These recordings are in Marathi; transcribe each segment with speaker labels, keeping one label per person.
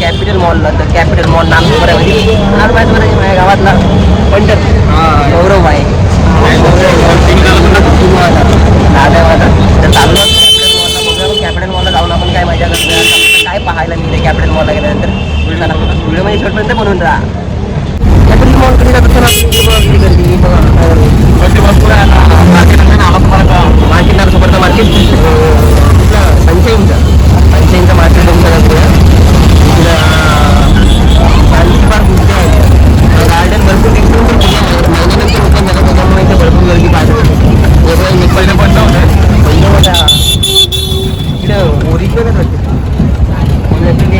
Speaker 1: कॅपिटल मॉलला तर कॅपिटल मॉल नाम आहे म्हणजे नाव माहिती बरं माझ्या गावातला पंडित गौरव आहे दादा आहे माझा तर चाललो आहोत कॅपिटल मॉलला बघूया कॅपिटल मॉलला जाऊन आपण काय मजा करतो काय पाहायला मिळते कॅपिटल मॉलला गेल्यानंतर. चला व्हिडिओमध्ये शेवटपर्यंत बनवून राहा. कॅपिटल मॉलकडे जात असताना आपली बघा किती गर्दी बघा. गर्दी भरपूर आहे आता. मार्केट आला तुम्हाला मार्केट सुपरचं मार्केट. पंचाईनचं पंचाईनचं मार्केट.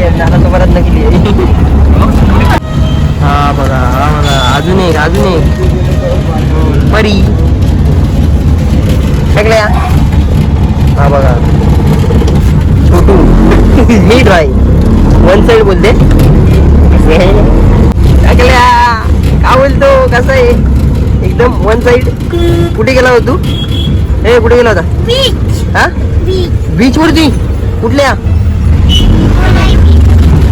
Speaker 1: आहे तो परत नकली आहे. हा बघा हा बघा. अजून एक अजून एक. परी. सगळ्या. हा बघा. छोटू. नीट भाई वन साइड बोलते. सगळ्या. का बोलतो? कसं आहे? एकदम वन साइड. कुठे गेला होता तू? ए कुठे गेला होता?
Speaker 2: बीच
Speaker 1: हा?
Speaker 2: बीच
Speaker 1: बीच वरती. कुठल्या?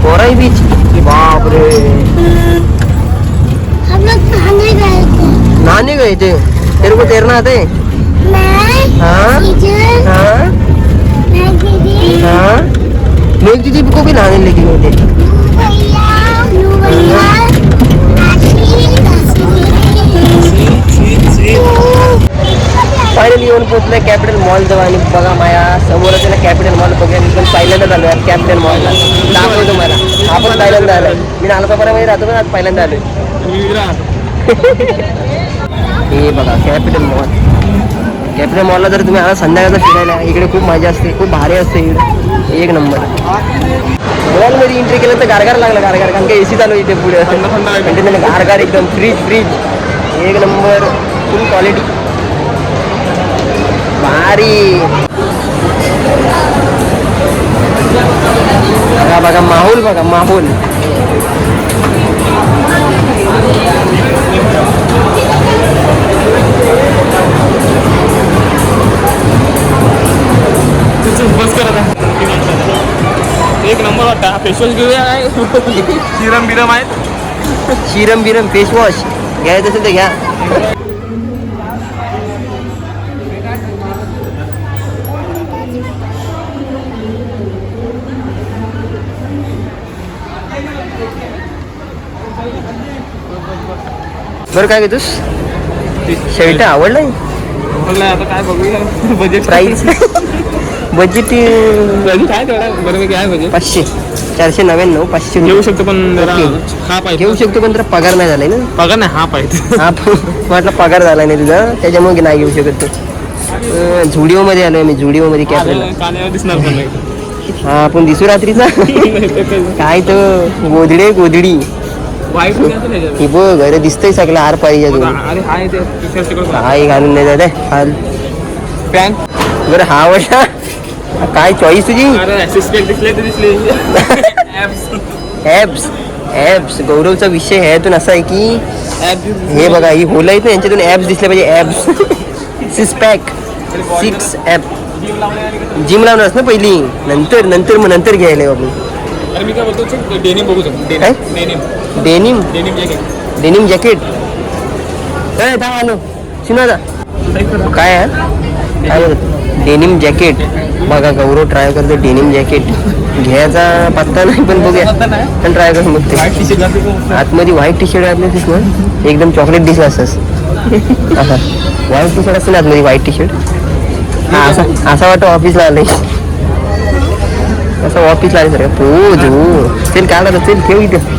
Speaker 1: कोराई बीच बापरे
Speaker 2: हम लोग नहाने गए थे
Speaker 1: नहाने गए थे तेरे को तैरना आते
Speaker 2: मैं
Speaker 1: हाँ?
Speaker 2: टीचर
Speaker 1: हाँ
Speaker 2: मैं दीदी
Speaker 1: हाँ मेघ दीदी को भी नहाने लेके गए थे
Speaker 2: नू भैया नू भैया
Speaker 1: येऊन पोहोचलोय कॅपिटल मॉल जवळ. आणि बघा माया समोरच आहे ना कॅपिटल मॉल बघूया मी पण पहिल्यांदा झालो यार कॅपिटल मॉलला दाखवतो मला हा पण पहिल्यांदा आलाय. मी नालापाड्यामध्ये राहतो पण आज पहिल्यांदा आलोय. हे बघा कॅपिटल मॉल कॅपिटल मॉलला जर तुम्ही आला संध्याकाळचा फिरायला इकडे खूप मजा असते खूप भारी असते इकडे. एक नंबर. मॉलमध्ये एंट्री केलं तर गारगार लागला गारगार. कारण का एसी चालू आहे इथे पुढे. गारगार एकदम फ्रीज फ्रीज एक नंबर. फुल क्वालिटी भारी बघा बघा माहोल बघा माहोल
Speaker 3: बस करत आहे एक नंबर वाटतं हा फेसवॉश घेऊया काय सिरम बिरम आहेत
Speaker 1: शिरम बिरम फेस वॉश घ्यायचं असेल तर घ्या बरं काय घेतोस? शर्ट आवडलाय?
Speaker 3: आता काय बघूया. बजेट
Speaker 1: प्राईस बजेट
Speaker 3: काय तेवढा? बरोबर आहे बजेट
Speaker 1: पाचशे. चारशे नव्याण्णव पाचशे
Speaker 3: घेऊ शकतो पण. हा पाहिजे.
Speaker 1: घेऊ शकतो पण तर पगार नाही झालाय ना?
Speaker 3: बघा ना हा पाहिजे.
Speaker 1: हा म्हटलं पगार झाला नाही तुझा. त्याच्यामुळे नाही घेऊ शकत तू. झुडिओ मध्ये आलोय मी झुडिओ मध्ये कॅपला
Speaker 3: कान्यावर दिसणार
Speaker 1: हा आपण दिसू रात्रीचा? काय तर गोधडे गोधडी. हे बघ अरे दिसतंय सगळं आर पाहिजे तू
Speaker 3: हाय
Speaker 1: घालून नाही जात हाल. बरं हा वाटा काय चॉईस तुझी?
Speaker 3: ऍप्स
Speaker 1: ॲब्स ॲब्स गौरवचा विषय ह्यातून असा आहे की हे बघा ही होलं आहेत ना यांच्यातून ॲप्स दिसले पाहिजे abs six pack six ab gym लावणारच ना पहिली. नंतर नंतर मग नंतर घ्यायला
Speaker 3: अरे मी काय बोलतो डेनिम बघू शकतो.
Speaker 1: काय?
Speaker 3: Denim
Speaker 1: denim
Speaker 3: denim jacket
Speaker 1: denim jacket काय आलो शिनादा. काय आहे काय डेनिम जॅकेट बघा गौरव ट्राय करतो डेनिम जॅकेट घ्यायचा पत्ता नाही पण बघूया. पण ट्राय करून बघते. आतमध्ये व्हाईट टी शर्ट घातले ना? एकदम चॉकलेट दिसला असंच व्हाईट टी शर्ट असते ना आतमध्ये व्हाईट टी शर्ट असा असा वाटतं ऑफिसला आले असं ऑफिसला आले सर हो जो चल काय लागत चल ठेव इथं.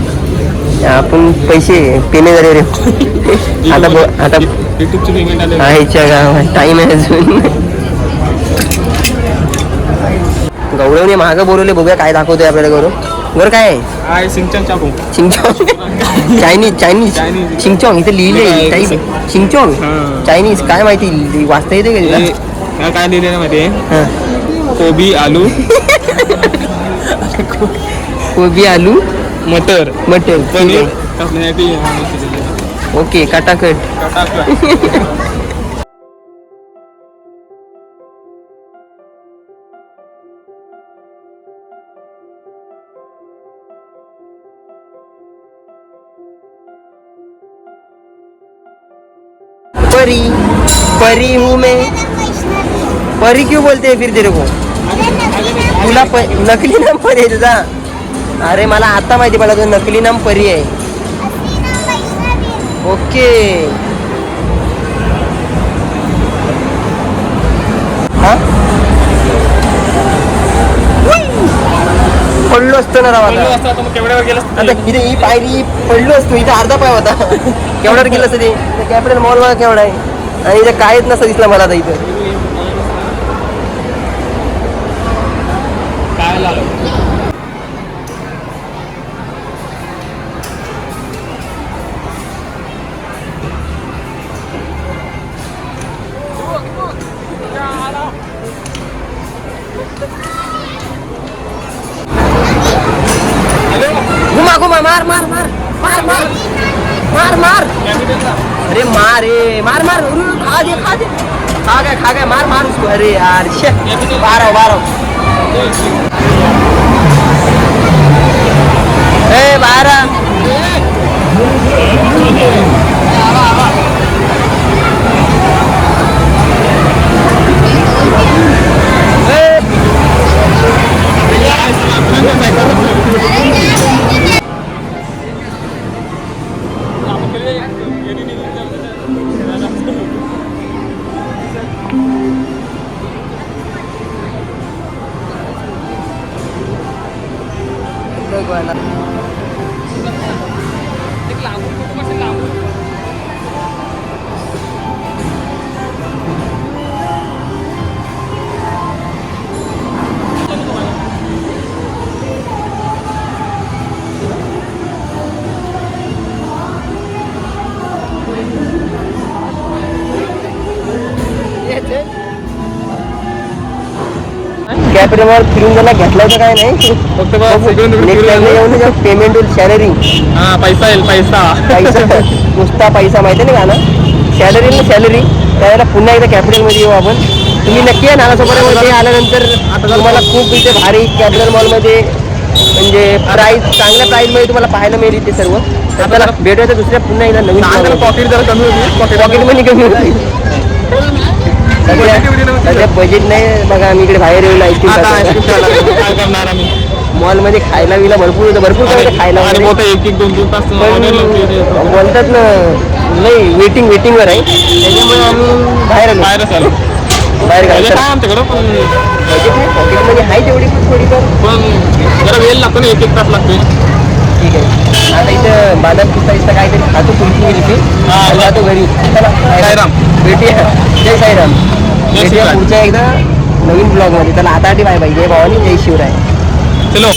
Speaker 1: आपण पैसे पेने झाले रे. आता आता आईच्या गावात टाइम आहे अजून. गौरवने मागं बोलवले बघूया काय दाखवतोय आपल्याला गौरव. गौरव काय आहे? चिंगचॉंग चायनीज चायनीज. चिंगचॉंग इथे लिहिले
Speaker 3: हां.
Speaker 1: चायनीज काय माहिती वाचता येते का
Speaker 3: काय आहे
Speaker 1: हां
Speaker 3: कोबी आलू.
Speaker 1: कोबी आलू
Speaker 3: मटर.
Speaker 1: मटन
Speaker 3: पनीर. दिलेलं.
Speaker 1: ओके काटाकट.
Speaker 3: टाकलं.
Speaker 1: परी परी हूँ मैं। परी क्यों बोलते हैं फिर तेरे को? तुला प नकली नाम परी आहे तुझा? अरे मला आता माहिती पडला तुझं नकली नाम परी आहे. ओके. हा! पडलो असतो ना राव आता.
Speaker 3: असतं आता मग केवढ्यावर गेलं असतं
Speaker 1: आता इथे ही पायरी पडलो असतो इथे अर्धा पाय होता. केवढ्यावर गेलं असतं ते? कॅपिटल मॉल मला केवढा आहे? आणि इथे काहीच नसतं दिसलं मला आता इथं. मार मार मार मार मार मार मार. अरे मार रे मार मार. खा दे खा दे. खा गए खा गए मार मार उसको. अरे यार शे. बारह बारह ए बारह Thank you. कॅपिटल मॉल फिरून गेला घेतला तर काय नाही?
Speaker 3: फक्त बस इकडून तिकडून
Speaker 1: नेक्स्ट टाइम
Speaker 3: फिरून
Speaker 1: येऊन पेमेंट होईल सॅलरी
Speaker 3: हा पैसा येईल पैसा.
Speaker 1: पैसा. नुसता पैसा माहिती नाही का ना सॅलरी ना सॅलरी त्यावेळेला पुन्हा एकदा कॅपिटलमध्ये येऊ आपण. तुम्ही नक्की या मध्ये आल्यानंतर तुम्हाला खूप इथे भारी कॅपिटल मॉलमध्ये म्हणजे प्राईस चांगल्या प्राईसमध्ये तुम्हाला पाहायला मिळेल इथे सर्व. तर चला भेटूया तर दुसऱ्या पुन्हा एकदा नवीन
Speaker 3: पॉकेट जरा कमी होती
Speaker 1: पॉकेट मनी कमी होती सध्या बजेट नाही बघा आम्ही इकडे बाहेर येऊन आईस्क्रीम
Speaker 3: आम्ही?
Speaker 1: मॉलमध्ये खायला विला भरपूर होतं भरपूर काय खायला
Speaker 3: एक एक दोन दोन तास.
Speaker 1: बोलतात ना नाही वेटिंग वेटिंगवर आहे. त्याच्यामुळे आम्ही बाहेर आलो. बाहेर
Speaker 3: काय आमच्याकडं पण
Speaker 1: बजेट नाही पॉकेटमध्ये आहे तेवढी पण थोडी
Speaker 3: पण जरा वेळ लागतो ना एक एक तास लागतोय.
Speaker 1: ठीक आहे. आता इथं बादाम पिस्ता इथं काहीतरी खातो
Speaker 3: हा,
Speaker 1: आणि
Speaker 3: बरं.
Speaker 1: जातो घरी. चला
Speaker 3: साईराम.
Speaker 1: भेटूया. जय साईराम. भेटूया. पुढच्या एकदा नवीन ब्लॉगमध्ये चला आता बाय बाय जय भवानी जय शिवराय.
Speaker 3: चलो.